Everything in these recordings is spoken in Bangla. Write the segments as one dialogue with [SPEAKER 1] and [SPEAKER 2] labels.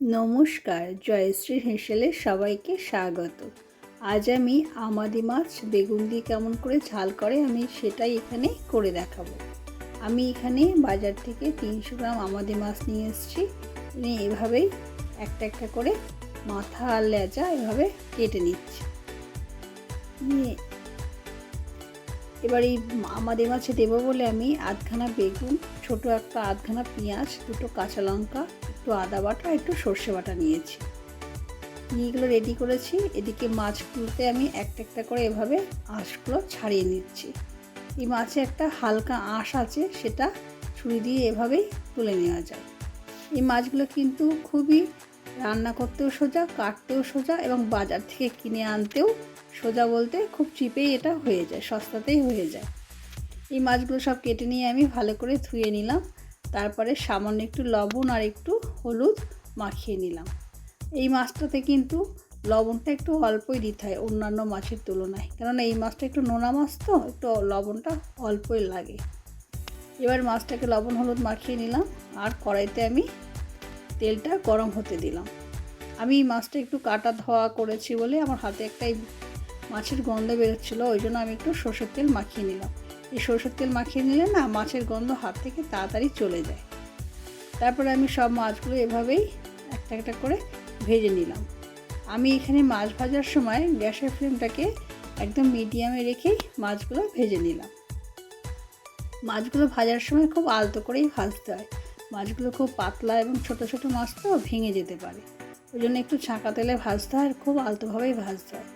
[SPEAKER 1] নমস্কার, জয়শ্রী হেসেলে সবাইকে স্বাগত। আজ আমি আমাদি মাছ বেগুন দিয়ে কেমন করে ঝাল করে আমি সেটাই এখানে করে দেখাবো। আমি এখানে বাজার থেকে তিনশো গ্রাম আমাদি মাছ নিয়ে এসেছি। নিয়ে এভাবেই একটা একটা করে মাথা আর লেজা এভাবে কেটে নিচ্ছি। নিয়ে এবার এই আমাদের মাছে দেবো বলে আমি আধখানা বেগুন, ছোট একটা আধখানা পেঁয়াজ, দুটো কাঁচা লঙ্কা, একটু আদা বাটা, একটু সর্ষে বাটা নিয়েছি। নিয়েগুলো রেডি করেছি। এদিকে মাছগুলোতে আমি একটা একটা করে এভাবে আঁশগুলো ছাড়িয়ে নিচ্ছি। এই মাছে একটা হালকা আঁশ আছে, সেটা ছুরি দিয়ে এভাবেই তুলে নেওয়া যায়। এই মাছগুলো কিন্তু খুবই রান্না করতেও সোজা, কাটতেও সোজা এবং বাজার থেকে কিনে আনতেও সোজা বলতে খুব চিপেই এটা হয়ে যায়, সস্তাতেই হয়ে যায়। এই মাছগুলো সব কেটে নিয়ে আমি ভালো করে ধুয়ে নিলাম, তারপরে সামান্য একটু লবণ আর একটু হলুদ মাখিয়ে নিলাম। এই মাছটাতে কিন্তু লবণটা একটু অল্পই দিতে হয় অন্যান্য মাছের তুলনায়, কেননা এই মাছটা একটু নোনা মাছ তো, একটু লবণটা অল্পই লাগে। এবার মাছটাকে লবণ হলুদ মাখিয়ে নিলাম, আর কড়াইতে আমি তেলটা গরম হতে দিলাম। আমি এই মাছটা একটু কাটা ধোয়া করেছি বলে আমার হাতে একটা মাছের গন্ধ বেরোচ্ছিলো, ওই জন্য আমি একটু সর্ষের তেল মাখিয়ে নিলাম। এই সর্ষের তেল মাখিয়ে নিলে না মাছের গন্ধ হাত থেকে তাড়াতাড়ি চলে যায়। তারপরে আমি সব মাছগুলো এভাবেই একটা একটা করে ভেজে নিলাম। আমি এখানে মাছ ভাজার সময় গ্যাসের ফ্লেমটাকে একদম মিডিয়ামে রেখেই মাছগুলো ভেজে নিলাম। মাছগুলো ভাজার সময় খুব আলতো করেই ভাজতে হয়। মাছগুলো খুব পাতলা এবং ছোট ছোট মাছ তো ভেঙে যেতে পারে। ওই জন্য একটু ছাঁকা তেলে ভাজতে হয় আর খুব আলতোভাবেই ভাজতে হয়।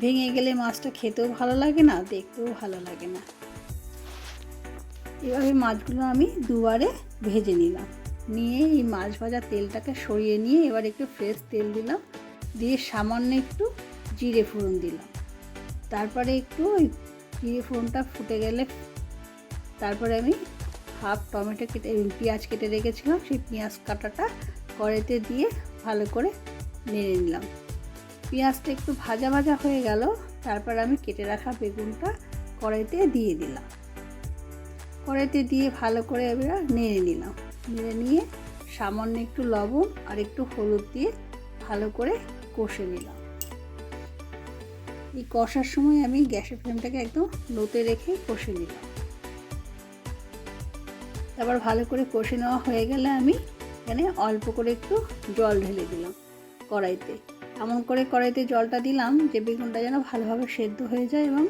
[SPEAKER 1] ভেঙে গেলে মাছটা খেতেও ভালো লাগে না, দেখতেও ভালো লাগে না। এভাবে মাছগুলো আমি দুবারে ভেজে নিলাম। নিয়ে এই মাছ ভাজা তেলটাকে সরিয়ে নিয়ে এবার একটু ফ্রেশ তেল দিলাম। দিয়ে সামান্য একটু জিরে ফোড়ন দিলাম। তারপরে একটু ওই জিরে ফোড়নটা ফুটে গেলে তারপরে আমি হাফ টমেটো কেটে পেঁয়াজ কেটে রেখেছিলাম, সেই পেঁয়াজ কাটাটা কড়াইতে দিয়ে ভালো করে নেড়ে নিলাম। পেঁয়াজটা একটু ভাজা ভাজা হয়ে গেল, তারপর আমি কেটে রাখা বেগুনটা কড়াইতে দিয়ে দিলাম। কড়াইতে দিয়ে ভালো করে এবার নেড়ে নিলাম। নেড়ে নিয়ে সামান্য একটু লবণ আর একটু হলুদ দিয়ে ভালো করে কষে নিলাম। এই কষার সময় আমি গ্যাসের ফ্লেমটাকে একদম লোতে রেখে কষে নিলাম। তারপর ভালো করে কষে নেওয়া হয়ে গেলে আমি এখানে অল্প করে একটু জল ঢেলে দিলাম কড়াইতে। এমন করে কড়াইতে জলটা দিলাম যে বেগুনটা যেন ভালোভাবে সেদ্ধ হয়ে যায় এবং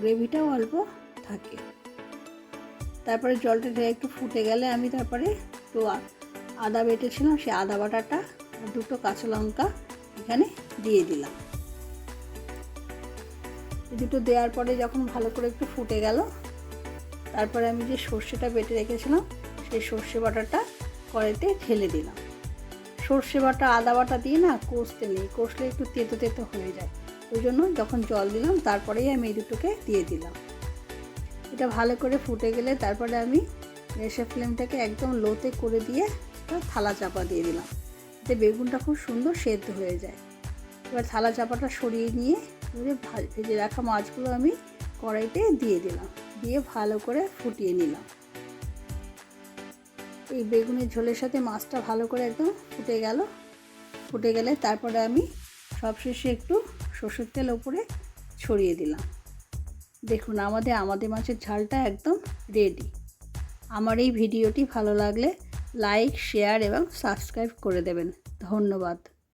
[SPEAKER 1] গ্রেভিটাও অল্প থাকে। তারপরে জলটা ঢেলে একটু ফুটে গেলে আমি তারপরে একটু আদা বেটেছিলাম সেই আদা বাটাটা দুটো কাঁচা লঙ্কা এখানে দিয়ে দিলাম। দুটো দেওয়ার পরে যখন ভালো করে একটু ফুটে গেল তারপরে আমি যে সর্ষেটা বেটে রেখেছিলাম, সেই সর্ষে বাটাটা কড়াইতে ঢেলে দিলাম। সর্ষে বাটা, আদা বাটা দিয়ে না কষতে নেই, কষলে একটু তেতো তেতো হয়ে যায়। ওই জন্য যখন জল দিলাম, তারপরেই আমি এই দুটোকে দিয়ে দিলাম। এটা ভালো করে ফুটে গেলে তারপরে আমি গ্যাসের ফ্লেমটাকে একদম লোতে করে দিয়ে থালা চাপা দিয়ে দিলাম। এতে বেগুনটা খুব সুন্দর সেদ্ধ হয়ে যায়। এবার থালা চাপাটা সরিয়ে নিয়ে ভেজে রাখা মাছগুলো আমি কড়াইতে দিয়ে দিলাম। দিয়ে ভালো করে ফুটিয়ে নিলাম। এই বেগুনের ঝোলের সাথে মাছটা ভালো করে একদম ফুটে গেল। ফুটে গেলে তারপরে আমি সবশেষে একটু সর্ষের তেল ওপরে ছড়িয়ে দিলাম। দেখুন, আমাদের আমাদের মাছের ঝালটা একদম রেডি আমার এই ভিডিওটি ভালো লাগলে লাইক শেয়ার এবং সাবস্ক্রাইব করে দেবেন। ধন্যবাদ।